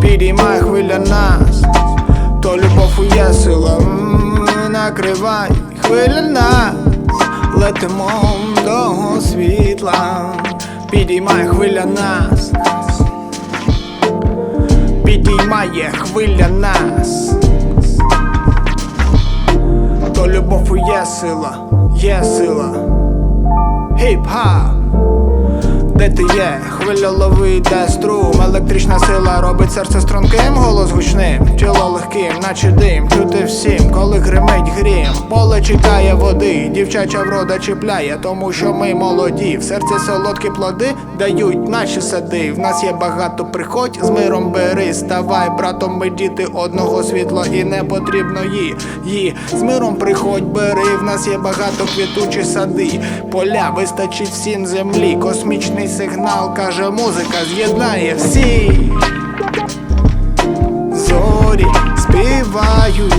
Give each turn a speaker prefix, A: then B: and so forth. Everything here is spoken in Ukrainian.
A: підіймає хвиля нас, то любов є сила, накривай хвиля нас, летимо до світла, підіймає хвиля нас, підіймає хвиля нас, то любов є сила, є сила, хіп-хап. Де ти є? Хвиля деструм, струм Електрична сила робить серце струнким, голос гучним, тіло легким, наче дим, чути всім, коли гримить грім, поле чекає води, дівчача врода чіпляє, тому що ми молоді. В серці солодкі плоди дають наші сади. В нас є багато приходь, з миром бери, ставай, братом, ми діти одного світла і не потрібно її. Її з миром приходь, бери, в нас є багато квітучі сади, поля вистачить всім землі. Космічний сигнал каже, музика з'єднає всі. Зорі співають.